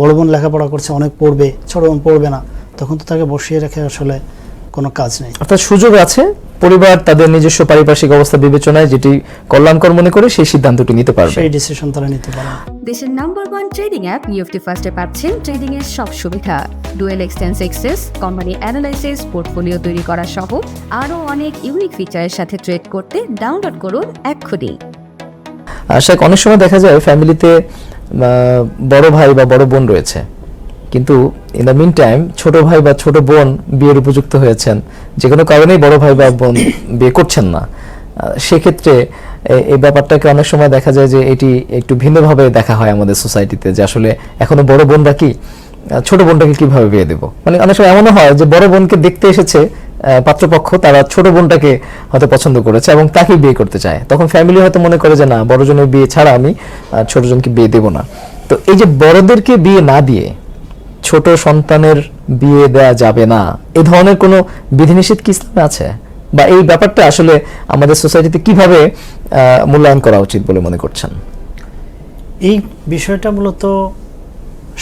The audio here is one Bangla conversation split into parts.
বড় বোন লেখাপড়া করছে অনেক পড়বে ছোট বোন পড়বে না তখন তো তাকে বসিয়ে রেখে আসলে কোনো কাজ নেই। অর্থাৎ সুযোগ আছে পরিবার তাদের নিজস্ব পারিপার্শ্বিক অবস্থা বিবেচনায় যেটি কল্যাণকর মনে করে সেই সিদ্ধান্তটি নিতে পারবে। সেই ডিসিশন তারা নিতে পারে দেশের নাম্বার ওয়ান ট্রেডিং অ্যাপ নিউফটি ফার্স্টে পাচ্ছেন ট্রেডিং এর সব সুবিধা। ডুয়েল এক্সটেন্স এক্সেস কোম্পানি অ্যানালাইসিস পোর্টফোলিও তৈরি করা সহ আরও অনেক ইউনিক ফিচারের সাথে ট্রেড করতে ডাউনলোড করুন এক্ষুনি। আশাক অনেক সময় দেখা যায় ফ্যামিলিতে বড় ভাই বা বড় বোন রয়েছে। কিন্তু ইন দ্য মিন টাইম ছোট ভাই বা ছোট বোন বিয়ের উপযুক্ত হয়েছেন। যে কোনো কারণেই বড় ভাই বা বোন বিয়ে করছেন না। সেক্ষেত্রে এই ব্যাপারটাকে অনেক সময় দেখা যায় যে এটি একটু ভিন্নভাবে দেখা হয় আমাদের সোসাইটিতে যে আসলে এখনও বড় বোনরা কি? ছোট বোনটাকে কীভাবে বিয়ে দেবো? মানে অনেক সময় এমনও হয় যে বড় বোনকে দেখতে এসেছে পাত্রপক্ষ তারা ছোট বোনটাকে হয়তো পছন্দ করেছে এবং তাকে বিয়ে করতে চায়। তখন ফ্যামিলি হয়তো মনে করে যে, না বড়জনের বিয়ে ছাড়া আমি ছোটজনকে বিয়ে দেব না। তো এই যে বড়দেরকে বিয়ে না দিয়ে ছোট সন্তানের বিয়ে দেয়া যাবে না, এ ধরনের কোনো বিধিনিষেধ কি ইসলামে আছে? বা এই ব্যাপারটা আসলে আমাদের সোসাইটিতে কীভাবে মূল্যায়ন করা উচিত বলে মনে করছেন? এই বিষয়টা মূলত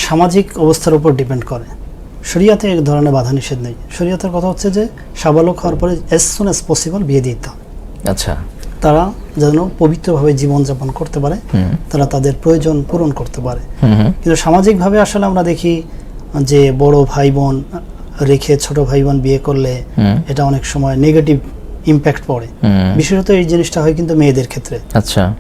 সামাজিক অবস্থার উপর ডিপেন্ড করে। শরিয়াতে এক ধরনের বাধা নিষেধ নেই। শরিয়াতের কথা হচ্ছে যে সাবালক হওয়ার পরে এস সুন এস পসিবল বিয়ে দিতে হবে। আচ্ছা। তারা যেন পবিত্রভাবে জীবনযাপন করতে পারে তারা তাদের প্রয়োজন পূরণ করতে পারে। কিন্তু সামাজিকভাবে আসলে আমরা দেখি যে বড় ভাই বোন রেখে ছোট ভাই বোন বিয়ে করলে এটা অনেক সময় নেগেটিভ ইম্প্যাক্ট পড়ে। বিশেষত এই জিনিসটা হয় কিন্তু মেয়েদের ক্ষেত্রে। আচ্ছা।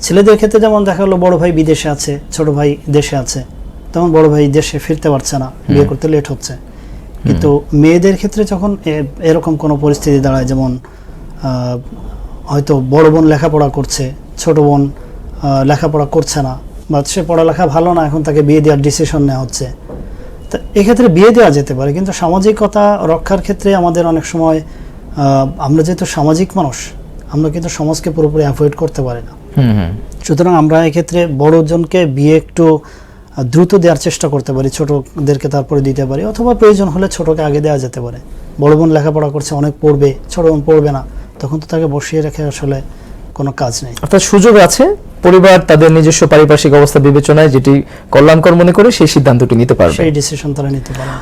ছেলেদের ক্ষেত্রে যেমন দেখা গেলো বড় ভাই বিদেশে আছে ছোট ভাই দেশে আছে। তখন বড় ভাই দেশে ফিরতে পারছে না বিয়ে করতে লেট হচ্ছে। কিন্তু মেয়েদের ক্ষেত্রে যখন এরকম কোনো পরিস্থিতি দাঁড়ায় যেমন হয়তো বড় বোন লেখাপড়া করছে ছোট বোন লেখাপড়া করছে না বা সে পড়ালেখা ভালো না এখন তাকে বিয়ে দেওয়ার ডিসিশন নেওয়া হচ্ছে। তা এক্ষেত্রে বিয়ে দেওয়া যেতে পারে কিন্তু সামাজিকতা রক্ষার ক্ষেত্রে আমাদের অনেক সময় আহ, আমরা যেহেতু সামাজিক মানুষ আমরা কিন্তু সমাজকে পুরোপুরি অ্যাভয়েড করতে পারি না। সুতরাং আমরা এক্ষেত্রে বড়জনকে বিয়ে একটু দ্রুত দেওয়ার চেষ্টা করতে পারি ছোটদেরকে তারপরে দিতে পারি অথবা প্রয়োজন হলে ছোটকে আগে দেওয়া যেতে পারে। বড় বোন লেখাপড়া করছে অনেক পড়বে ছোট বোন পড়বে না তখন তো তাকে বসিয়ে রেখে আসলে কোনো কাজ নেই। অর্থাৎ সুযোগ আছে পরিবার তাদের নিজস্ব পারিপার্শ্বিক অবস্থা বিবেচনায় যেটি কল্যাণকর মনে করে সেই সিদ্ধান্তটি নিতে পারবে। সেই ডিসিশন তারা নিতে পারে।